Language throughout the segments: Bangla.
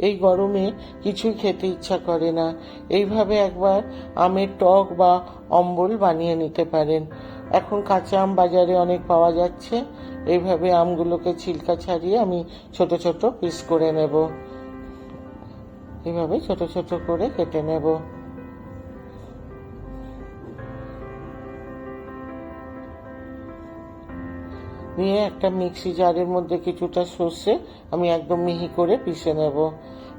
এই গরমে কিছুই খেতে ইচ্ছা করে না। এইভাবে একবার আমের টক বা অম্বল বানিয়ে নিতে পারেন। এখন কাঁচা আম বাজারে অনেক পাওয়া যাচ্ছে। এইভাবে আমগুলোকে ছিলকা ছাড়িয়ে আমি ছোট ছোট পিস করে নেব। এইভাবে ছোট ছোট করে কেটে নেব। নিয়ে একটা মিক্সি জারের মধ্যে কিছুটা সর্ষে আমি একদম মিহি করে পিষে নেব।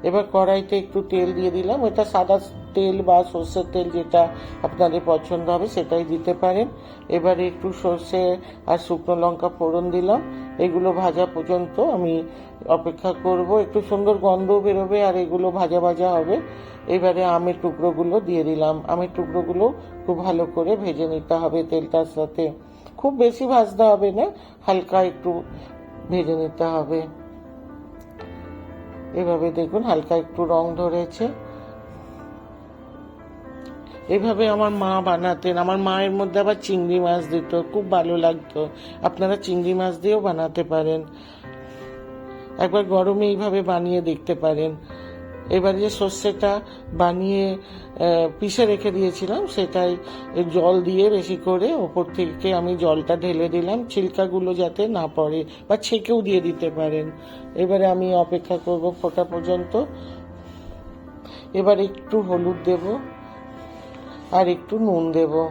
এবার কড়াইতে একটু তেল দিয়ে দিলাম। এটা সাদা তেল বা সর্ষের তেল যেটা আপনাদের পছন্দ হবে সেটাই দিতে পারেন। এবারে একটু সর্ষে আর শুকনো লঙ্কা ফোড়ন দিলাম। এগুলো ভাজা পর্যন্ত আমি অপেক্ষা করব। একটু সুন্দর গন্ধ বেরোবে আর এগুলো ভাজা ভাজা হবে। এবারে আমের টুকরোগুলো দিয়ে দিলাম। আমের টুকরোগুলো খুব ভালো করে ভেজে নিতে হবে তেলটার সাথে। খুব বেশি ভাজতে হবে না, হালকা একটু ভেজে নিতে হবে। এভাবে দেখুন, হালকা একটু রং ধরেছে। এভাবে আমার মা বানাতেন। আমার মায়ের মধ্যে আবার চিংড়ি মাছ দিত, খুব ভালো লাগতো। আপনারা চিংড়ি মাছ দিয়েও বানাতে পারেন। একবার গরমে এইভাবে বানিয়ে দেখতে পারেন। এবার যে সর্ষেটা বানিয়ে পিষে রেখে দিয়েছিলাম, সেটাই জল দিয়ে বেশি করে ওপর থেকে আমি জলটা ঢেলে দিলাম। ছিলকাগুলো যাতে না পড়ে বা ছেঁকেও দিয়ে দিতে পারেন। এবারে আমি অপেক্ষা করব ফোটা পর্যন্ত। এবার একটু হলুদ দেব আর একটু নুন দেব।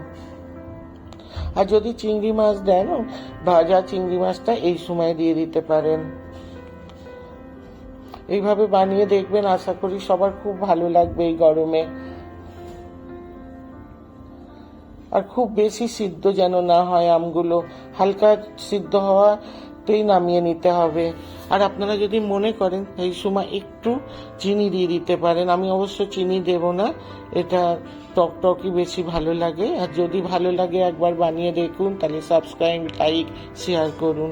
আর যদি চিংড়ি মাছ দেন, ভাজা চিংড়ি মাছটা এই সময় দিয়ে দিতে পারেন। এইভাবে বানিয়ে দেখবেন, আশা করি সবার খুব ভালো লাগবে এই গরমে। আর খুব বেশি সিদ্ধ যেন না হয় আমগুলো, হালকা সিদ্ধ হওয়াতেই নামিয়ে নিতে হবে। আর আপনারা যদি মনে করেন, এই সময় একটু চিনি দিয়ে দিতে পারেন। আমি অবশ্য চিনি দেব না, এটা টক টকই বেশি ভালো লাগে। আর যদি ভালো লাগে একবার বানিয়ে দেখুন, তাহলে সাবস্ক্রাইব, লাইক, শেয়ার করুন।